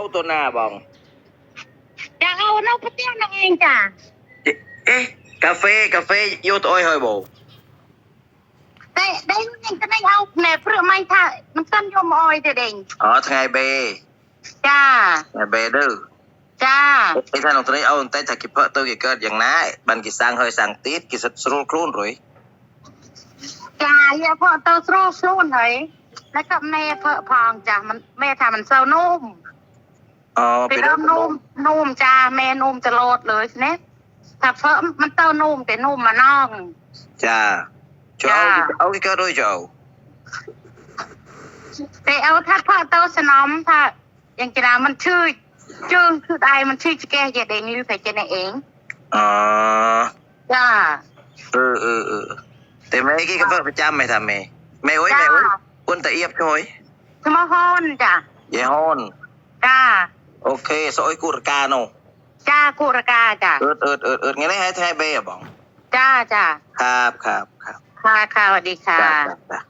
អូតូណាបងចាអូនៅផ្ទះនឹងឯងចាអេកាហ្វេកាហ្វេយកទៅអុយហើយបងតែដេញនឹងទៅណៃអោណែព្រឹកម៉ៃថាមិនស្ទាន់យកមកអុយទេដេញអូថ្ងៃបេចាថ្ងៃបេទៅចាគេថាលោកត្រីអូនតែថាគេផឹកទៅគេកើតយ៉ាងណាបានគេសាំងហើយសាំងទៀតគេសិតស្រួលខ្លួនរួយចាយកផឹកទៅស្រួលខ្លួនហើយតែក៏មេផឹកផងចាមិនមេថាមិនសូវនោម อย่างนั้นบันกิสร้างเฮยสร้างติดกิสสรุลครูนรวยจ้าอย่าพอเตาสโลสูนเลยแล้วก็แม่เพอพองจ้ะมันแม่ทำมันเศร้านุ่มอ๋อไปเริ่มนุ่มนุ่มจ้าแม่นุ่มจะโลดเลยเนี่ยถ้าเพอมันเต้านุ่มแต่นุ่มมาน้อง จ้าเจ้าจ้า เอากิเกิดด้วยเจ้าแต่เอาถ้าเพอเต้าสนอมถ้าอย่างกีฬามันชื่อจึงคือใดมันชื่อจะแก้เยเดงหรือใส่เจนเองอ๋อจ้าเออเออเออแต่แม่กี้ก็เพิ่งประจำไม่ทำแม่แม่โอ้ยจ้าแม่โอ้ยอ้วนแต่เอียบช่วยสมอฮอนจ้ะเยฮอนจ้า โอเคสอยกุรกาโนจ้ากุรกาจ้ะเอิดเอิดเอิดเอิดงั้นให้ให้ให้เบย์อะบองจ้าจ้าครับครับครับค่ะค่ะสวัสดีค่ะจ้าจ้าจ้า